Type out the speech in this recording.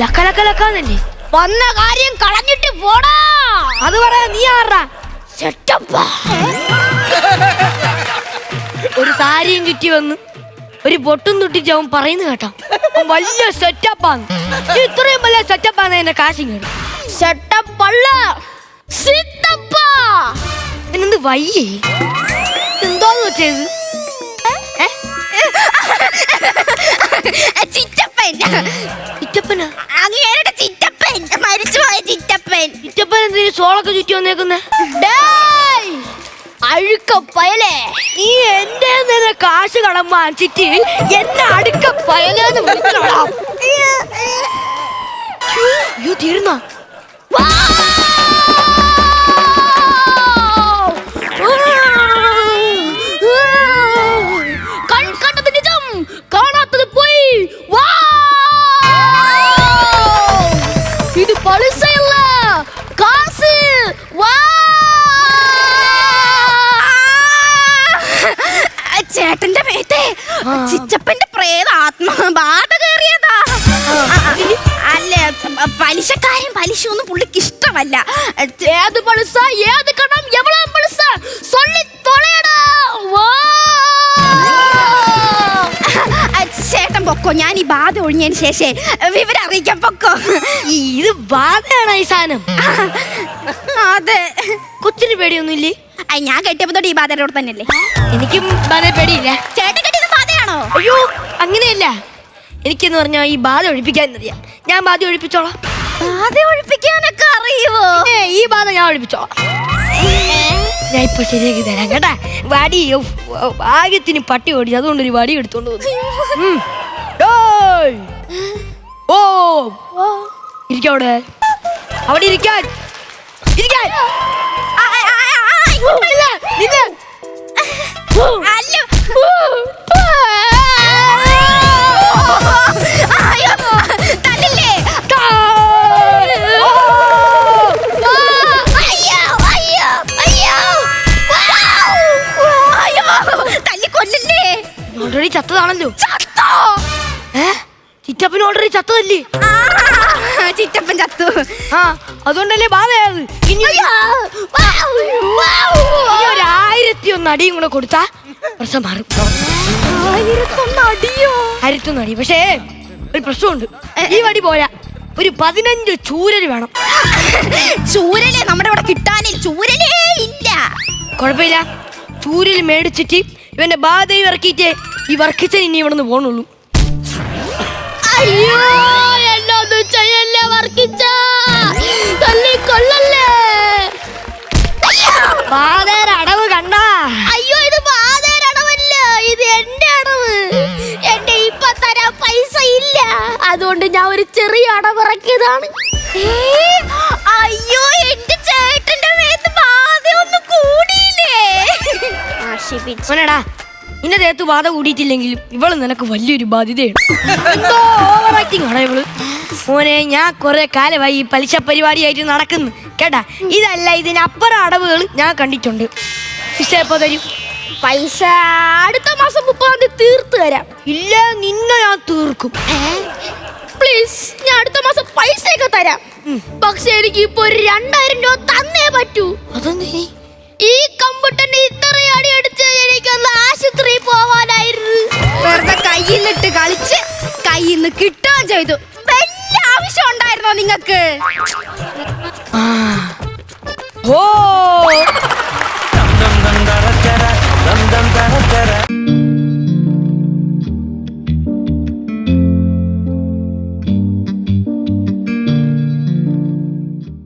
ലക്കലക്കാന്നല്ലേ വന്ന കാര്യം കളഞ്ഞിട്ട് പോടാ. അത് പറയാ നീ ആറാ ഒരു സാരിയും ചുറ്റി വന്ന് ഒരു പൊട്ടും തൊട്ടിട്ട് അവൻ പറയുന്നു കേട്ടോ. വലിയ സെറ്റപ്പാണ് ഇത്രയും വലിയ സെറ്റപ്പാണ് എന്റെ കാശിങ് സെറ്റപ്പല്ല എന്നെന്ത് വയ്യേ? എന്തോന്ന് വെച്ചത്? ചിറ്റപ്പൻ. ഇറ്റപ്പനാ അങ്ങേരുടെ ചിറ്റപ്പൻ. മരിച്ചുപോയ ചിറ്റപ്പൻ. ചിറ്റപ്പൻ എന്തിനു സോളൊക്കെ ചുറ്റി വന്നേക്കുന്നേ? ഡേയ്, അഴുക്ക പയലേ. നീ എന്റെ നേരെ കാശ് കടം വാങ്ങിച്ചിട്ട് എന്നെ അടുക്ക പയലെന്ന് വിളിക്കണോടാ? അയ്യോ തീർന്ന? ചിറ്റപ്പന്റെ പ്രേത ആത്മബാധ കയറിയതാ അല്ല പലിശക്കാരൻ പലിശ ഒന്നും പുള്ളിക്ക് ഇഷ്ടമല്ല. ഏത് പളിസ ഏത് കടം? എവളാ പളിസ സൊല്ലി തൊളയടാ. ചേട്ടൻ പൊക്കോ. ഞാൻ ഈ ബാധ ഒഴിഞ്ഞതിന് ശേഷം വിവരം അറിയിക്കാൻ പൊക്കോ. ഇത് ബാധയാണ് ഈ സാധനം. അതെ. കൊച്ചിന് പേടിയൊന്നുമില്ലേ? ഞാൻ കെട്ടിയപ്പോ തൊട്ട് ഈ ബാധയുടെ കൂടെ തന്നെയല്ലേ? എനിക്കും ബാധ പേടിയില്ല. അയ്യോ അങ്ങനെയല്ല. എനിക്കെന്ന് പറഞ്ഞാൽ ഈ ബാധ ഒഴിപ്പിക്കാൻ അറിയാം ഞാൻ ബാധ ഒഴിപ്പിച്ചോളാം. ബാധ ഒഴിപ്പിക്കാനൊക്കെ അറിയുമോ ഈ ബാധ ഞാൻ ഒഴിപ്പിച്ചോളാം. ഞാൻ ഇപ്പൊ ശരിയാക്കി തരാം കേട്ടാ. വടി ഭാഗ്യത്തിന് പട്ടി ഓടിച്ചു അതുകൊണ്ട് ഒരു വടി എടുത്തോണ്ട്. ഓ. ഇരിക്കവിടെ. അവിടെ ഇരിക്കാൻ. ഇരിക്കാൻ. നിന്നെ. ഓൾറെഡി ചത്തതാണല്ലോ. ചത്തോ? ഏ? ചിറ്റപ്പന് ഓൾറെഡി ചത്തതല്ലേ? ചിറ്റപ്പൻ ചത്തു. ആ അതുകൊണ്ടല്ലേ ബാധയത് ഇനി ഒരു ആയിരത്തി ഒന്ന് അടിയും കൂടെ കൊടുത്താ പ്രശ്നം മാറും. ആയിരത്തൊന്ന് അടിയോ? ആയിരത്തി ഒന്ന് അടി. പക്ഷേ ഒരു പ്രശ്നമുണ്ട്. ഈ വടി പോരാ. ഒരു പതിനഞ്ച് ചൂരൽ വേണം. ചൂരൽ നമ്മുടെ ഇവിടെ കിട്ടാനില്ല. ചൂരലേ ഇല്ല. കുഴപ്പമില്ല. ചൂരൽ മേടിച്ചിട്ട് ഇവന്റെ ബാധയും ഇറക്കിയിട്ട് ഈ വർക്കിച്ചൻ ഇനി ഇവിടെ നിന്ന് പോണുള്ളൂ. അയ്യോ എന്നൊന്നും ചെയ്യല്ലേ വർക്കിച്ച? അടവ് കണ്ടാ. അയ്യോ ഇത് അടവല്ല ഇത് എന്റെ അടവ്. എന്റെ ഇപ്പൊ തരാൻ പൈസ ഇല്ല. അതുകൊണ്ട് ഞാൻ ഒരു ചെറിയ അടവിറക്കിയതാണ്. അയ്യോ എന്റെ ചേട്ടന്റെ മേത്ത് ബാധ ഒന്ന് കൂടിയില്ലേ? നിന്റെ ദേഹത്ത് ബാധ കൂടിയിട്ടില്ലെങ്കിലും ഇവൾ നിനക്ക് വലിയൊരു ബാധ്യതയാണ്. എന്തോ ഓവർ ആക്ടിങ് ആണ് ഇവൾ? മോനെ ഞാൻ കുറെ കാലമായി ഈ പലിശ പരിപാടിയായിട്ട് നടക്കുന്നു. കേട്ടാ? ഇതല്ല ഇതിനപ്പുറം അടവുകൾ ഞാൻ കണ്ടിട്ടുണ്ട്. ശിക്ഷ എപ്പോ തരും? പൈസ അടുത്ത മാസം മുപ്പതാം തീയതി തീർത്തു തരാം. ഇല്ല നിന്നെ ഞാൻ തീർക്കും. പ്ലീസ് ഞാൻ അടുത്ത മാസം പൈസയൊക്കെ തരാം. പക്ഷെ എനിക്ക് ഇപ്പൊ ഒരു രണ്ടായിരം രൂപ തന്നേ പറ്റൂ. അതെന്തേ? ഈ കമ്പ്യൂട്ടറിന് ഇത്രയും അടി இருக்கு ஓ